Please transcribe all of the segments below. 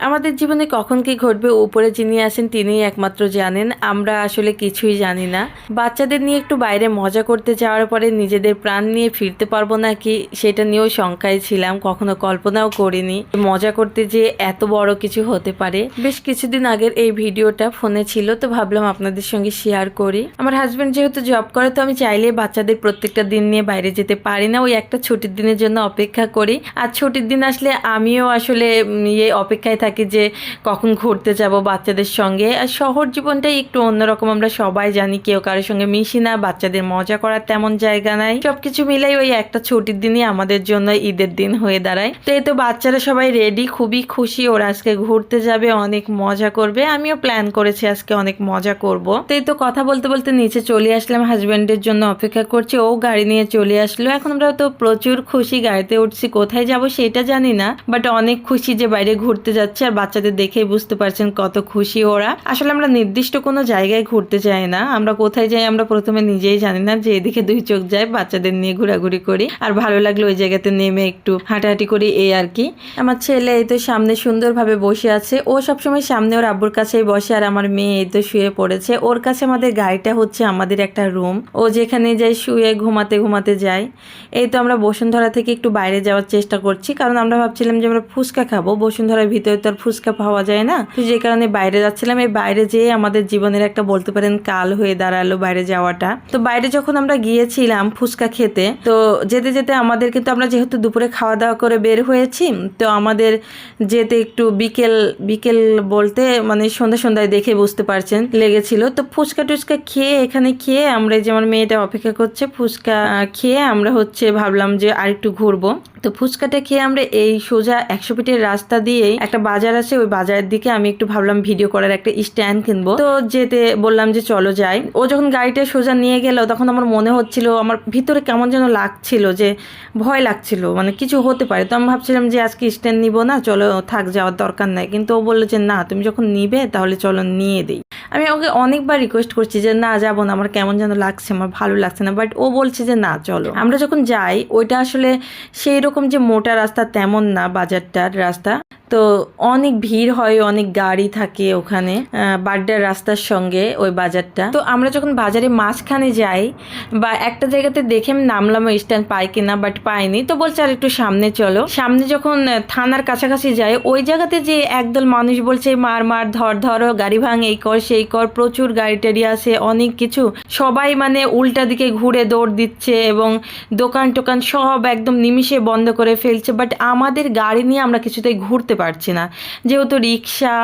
আমাদের জীবনে কখন কি ঘটবে উপরে যিনি আসেন তিনিই একমাত্র জানেন, আমরা আসলে কিছুই জানি না। বাচ্চাদের নিয়ে একটু বাইরে মজা করতে যাওয়ার পরে নিজেদের প্রাণ নিয়ে ফিরতে পারব নাকি, সেটা নিয়েও শঙ্কায় ছিলাম, কখনো কল্পনাও করিনি মজা করতে যে এত বড় কিছু হতে পারে। বেশ কিছুদিন আগের এই ভিডিওটা ফোনে ছিল, তো ভাবলাম আপনাদের সঙ্গে শেয়ার করি। আমার হাজব্যান্ড যেহেতু জব করে, তো আমি চাইলে বাচ্চাদের প্রত্যেকটা দিন নিয়ে বাইরে যেতে পারি না, ওই একটা ছুটির দিনের জন্য অপেক্ষা করি। আর ছুটির দিন আসলে আমিও আসলে ইয়ে অপেক্ষায় থাকি যে কখন ঘুরতে যাব বাচ্চাদের সঙ্গে। আর শহর জীবনটাই একটু অন্যরকম, আমরা সবাই জানি কেউ কারোর সঙ্গে মিশি না, বাচ্চাদের মজা করার তেমন জায়গা নাই। সবকিছু মিলাই ওই একটা ছুটির দিনই আমাদের জন্য ঈদের দিন হয়ে দাঁড়ায়। তো এই তো বাচ্চারা সবাই রেডি খুবই খুশি, ওরা আজকে ঘুরতে যাবে, অনেক মজা করবে। আমিও প্ল্যান করেছি আজকে অনেক মজা করব। তো এই তো কথা বলতে বলতে নিচে চলে আসলাম হাজবেন্ডের জন্য অপেক্ষা করছি, ও গাড়ি নিয়ে চলে আসলো। এখন আমরা তো প্রচুর খুশি, গাড়িতে উঠছি, কোথায় যাব সেটা জানি না বাট অনেক খুশি যে বাইরে ঘুরতে যাচ্ছে। আর বাচ্চাদের দেখেই বুঝতে পারছেন কত খুশি ওরা। আসলে আমরা নির্দিষ্ট কোনো জায়গায় ঘুরতে যাই না। আমরা কোথায় যাই আমরা প্রথমে নিজেই জানি না যে এদিকে দুই চোখ যায়, বাচ্চাদের নিয়ে ঘোরাঘুরি করি। আর ভালো লাগল ওই জায়গাতে নেমে একটু হাঁটাহাঁটি করি, এই আর কি। আমার ছেলে এই তো সামনে সুন্দরভাবে বসে আছে। ও সবসময় সামনে ওর আব্বুর কাছেই বসে আর আমার মেয়ে এই তো শুয়ে পড়েছে। ওর কাছে আমাদের গাড়িটা হচ্ছে আমাদের একটা রুম। ও যেখানে যাই শুয়ে ঘুমাতে ঘুমাতে যায়। এই তো আমরা বসুন্ধরা থেকে একটু বাইরে যাওয়ার চেষ্টা করছি। কারণ আমরা ভাবছিলাম যে আমরা ফুচকা খাব। বসুন্ধরার ভিতরে তো আর ফুচকা পাওয়া যায় না। তো যে কারণে বাইরে যাচ্ছিলাম। এই বাইরে যেয়ে আমাদের জীবনের একটা বলতে পারেন কাল হয়ে দাঁড়াল বাইরে যাওয়াটা। তো বাইরে যখন আমরা গিয়েছিলাম ফুচকা খেতে, তো যেতে যেতে আমাদের কিন্তু আমরা যেহেতু দুপুরে খাওয়া দাওয়া করে বের হয়েছি, তো আমাদের যেতে একটু বিকেল বিকেল বলতে মানে সন্ধ্যা সন্ধ্যায় দেখে বুঝতে পারছেন, লেগেছিল। তো ফুচকা টুচকা খেয়ে, এখানে খেয়ে আমরা এই যে আমার মেয়েটা অপেক্ষা করছে ফুচকা খেয়ে আমরা হচ্ছে ভাবলাম যে আরেকটু ঘুরবো। তো ফুচকাটা খেয়ে আমরা এই সোজা একশো ফিটের রাস্তা দিয়ে একটা বাজার আছে, ওই বাজারের দিকে আমি একটু ভাবলাম ভিডিও করার একটা স্ট্যান্ড কিনবো। তো যেতে বললাম যে চলো যাই। ও যখন গাড়িটা সোজা নিয়ে গেল, তখন আমার মনে হচ্ছিল, আমার ভিতরে কেমন যেন লাগছিল যে ভয় লাগছিল মানে কিছু হতে পারে। তো আমি ভাবছিলাম যে আজকে স্ট্যান্ড নিব না, চলো থাক, যাওয়ার দরকার নাই। কিন্তু ও বলল যে, না, তুমি যখন নিবে, তাহলে চলো নিয়ে দিই। আমি ওকে অনেকবার রিকোয়েস্ট করছি যে না যাব না আমার কেমন যেন লাগছে আমার ভালো লাগছে না। বাট ও বলছে যে না চলো। আমরা যখন যাই ওইটা আসলে সেই রকম যে মোটা রাস্তা তেমন না বাজারটার রাস্তা। তো অনেক ভিড় হয়, অনেক গাড়ি থাকে ওখানে বাড্ডার রাস্তার সঙ্গে ওই বাজারটা। তো আমরা যখন বাজারে মাঝখানে যাই বা একটা জায়গাতে দেখে নামলাম স্ট্যান্ড পাই কিনা, বাট পাইনি, তো বলছে আর একটু সামনে চলো। সামনে যখন থানার কাছাকাছি যাই, ওই জায়গাতে যে একদল মানুষ বলছে, মার মার, ধর, ধরো, গাড়ি ভাঙ, এই কর, সেই কর, প্রচুর গাড়ি টাড়ি আছে, অনেক কিছু। সবাই মানে উল্টা দিকে ঘুরে দৌড় দিচ্ছে এবং দোকান টোকান সব একদম নিমিষে বন্ধ করে ফেলছে, বাট আমাদের গাড়ি নিয়ে আমরা কিছুতেই ঘুরতে পারছি না। যেহেতু রিক্সা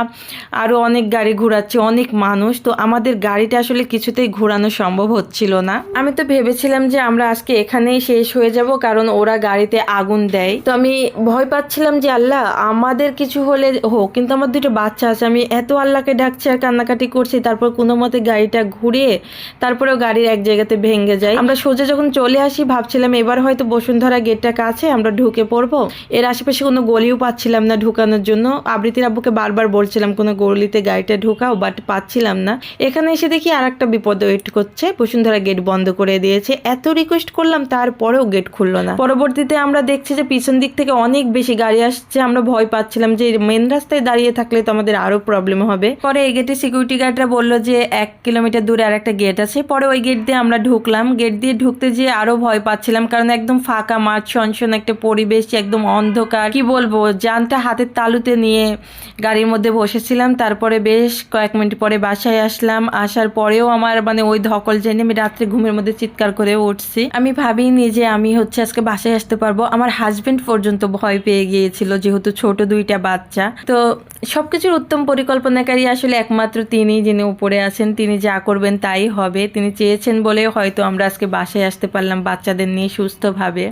আরও অনেক গাড়ি ঘোরাচ্ছে, অনেক মানুষ, তো আমাদের গাড়িটা আসলে কিছুতেই ঘোরানো সম্ভব হচ্ছিল না। আমি তো ভেবেছিলাম যে আমরা আজকে এখানেই শেষ হয়ে যাব, কারণ ওরা গাড়িতে আগুন দেয়। তো আমি ভয় পাচ্ছিলাম যে, আল্লাহ, আমাদের কিছু হলে হোক, কিন্তু আমার দুটো বাচ্চা আছে, আমি এত আল্লাহকে ডাকছি আর কান্নাকাটি করছি, তারপর কোনো মতে গাড়িটা ঘুরিয়ে তারপরেও গাড়ির এক জায়গাতে ভেঙে যায়। আমরা সোজা যখন চলে আসি, ভাবছিলাম এবার হয়তো বসুন্ধরা গেটটা কাছে আমরা ঢুকে পড়ব। এর আশেপাশে কোনো গলিও পাচ্ছিলাম না ঢুকানোর জন্য। আবৃতির আব্বুকে বারবার বলছিলাম, কোনো গরলিতে গাড়িটা ঢুকাও বাট পাচ্ছিলাম না। এখানে এসে দেখি আর একটা বিপদ ওয়েট করছে। বসুন্ধরা গেট বন্ধ করে দিয়েছে। এত রিকোয়েস্ট করলাম, তারপরেও গেট খুললো না। পরবর্তীতে আমরা দেখছি যে পিছন দিক থেকে অনেক বেশি গাড়ি আসছে। আমরা ভয় পাচ্ছিলাম যে মেন রাস্তায় দাঁড়িয়ে থাকলে তো আমাদের আরও প্রবলেম হবে। পরে এই গেটে সিকিউরিটি গার্ডরা বলল যে এক কিলোমিটার দূরে আর একটা গেট আছে। পরে ওই গেট দিয়ে আমরা ঢুকলাম। গেট দিয়ে ঢুকতে যেয়ে আরও ভয় পাচ্ছিলাম, কারণ একদম ফাঁকা মাঠ সনসন একটা পরিবেশ, একদম অন্ধকার। কি বলব? যানটা হাতের তালুতে নিয়ে গাড়ির মধ্যে বসেছিলাম। তারপরে বেশ কয়েক মিনিট পরে বাসায় আসলাম। আসার পরেও আমার মানে ওই ধকল জেনে আমি রাত্রে ঘুমের মধ্যে চিৎকার করে উঠছি। আমি ভাবিনি যে আমি হচ্ছে আজকে বাসায় আসতে পারব। আমার হাজব্যান্ড পর্যন্ত ভয় পেয়ে গিয়েছিল যেহেতু ছোট দুইটা বাচ্চা। তো সবকিছুর উত্তম পরিকল্পনাকারী আসলে একমাত্র তিনি যিনি উপরে আছেন। তিনি যা করবেন তাই হবে। তিনি চেয়েছেন বলে হয়তো আমরা আজকে বাসায় আসতে পারলাম বাচ্চাদের নিয়ে সুস্থভাবে।